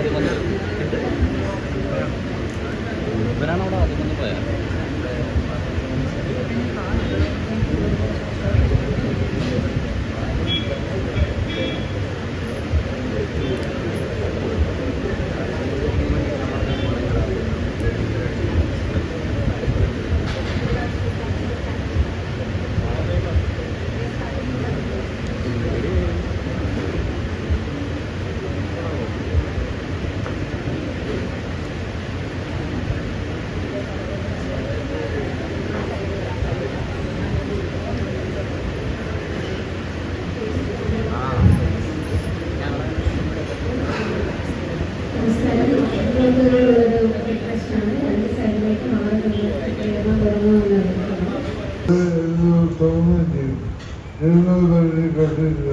ആദ്യം വന്ന് ഇവരാണ് അവിടെ ആദ്യം വന്ന് പോയത്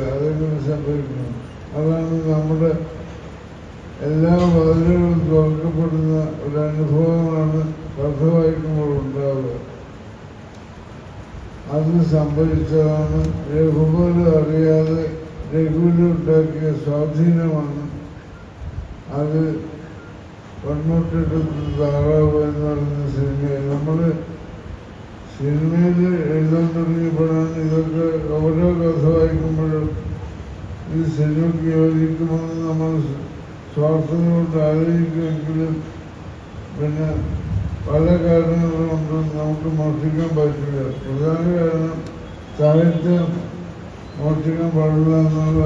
അതെങ്ങനെ സംഭവിക്കുന്നു അതാണ് നമ്മുടെ എല്ലാ വാതിലുകളും തുറക്കപ്പെടുന്ന ഒരു അനുഭവമാണ് കഥ വായിക്കുമ്പോൾ ഉണ്ടാവുക അത് സംഭവിച്ചതാണ് രഘുപോലെ അറിയാതെ രഘുവിലുണ്ടാക്കിയ സ്വാധീനമാണ് അത് കണ്ണൂട്ടെടുത്ത് താറാവ് എന്ന് പറയുന്ന സിനിമയിൽ നമ്മൾ സിനിമയിൽ എഴുതാൻ തുടങ്ങിയപ്പോഴാണ് ഇതൊക്കെ ഓരോ കഥ വായിക്കുമ്പോഴും ഈ സിനിമയ്ക്ക് യോജിക്കുമെന്ന് നമ്മൾ സ്വാർത്ഥത കൊണ്ട് ആലോചിക്കുമെങ്കിലും പിന്നെ പല കാരണങ്ങൾ നമുക്ക് മോഷ്ടിക്കാൻ പറ്റില്ല. പ്രധാന കാരണം സാഹിത്യം മോഷ്ടിക്കാൻ പാടില്ല എന്നുള്ള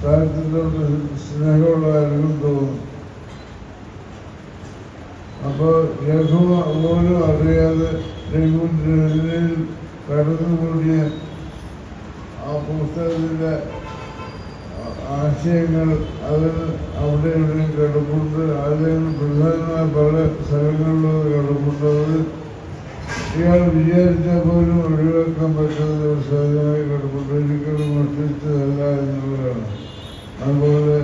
സാഹിത്യത്തോട് സ്നേഹമുള്ള ആരും തോന്നും അപ്പോൾ രഘു പോലും അറിയാതെ രഘുവിന്റെ കടന്നുകൂടിയ ആ പുസ്തകത്തിന്റെ ആശയങ്ങൾ അതിന് അവിടെ എവിടെയും കിടപ്പുണ്ട്. അതിന് പ്രധാനമായ പല സ്ഥലങ്ങളിലും കിടപ്പുണ്ട്. അത് ഇയാൾ വിചാരിച്ചാൽ പോലും ഒഴിവാക്കാൻ പറ്റുന്ന ഒരു സാധനമായി കിടപ്പുണ്ട്. ഒരിക്കലും മോഷ്ടിച്ചതല്ല എന്നുള്ളതാണ്. അതുപോലെ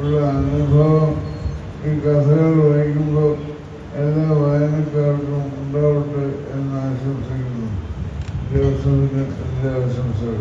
ഉള്ള അനുഭവം ഈ കഥകൾ വായിക്കുമ്പോൾ എല്ലാ വായനക്കാർക്കും ഉണ്ടാവട്ടെ എന്ന് ആശംസിക്കുന്നു. ദേവസ്വത്തിന് എല്ലാ ആശംസകൾ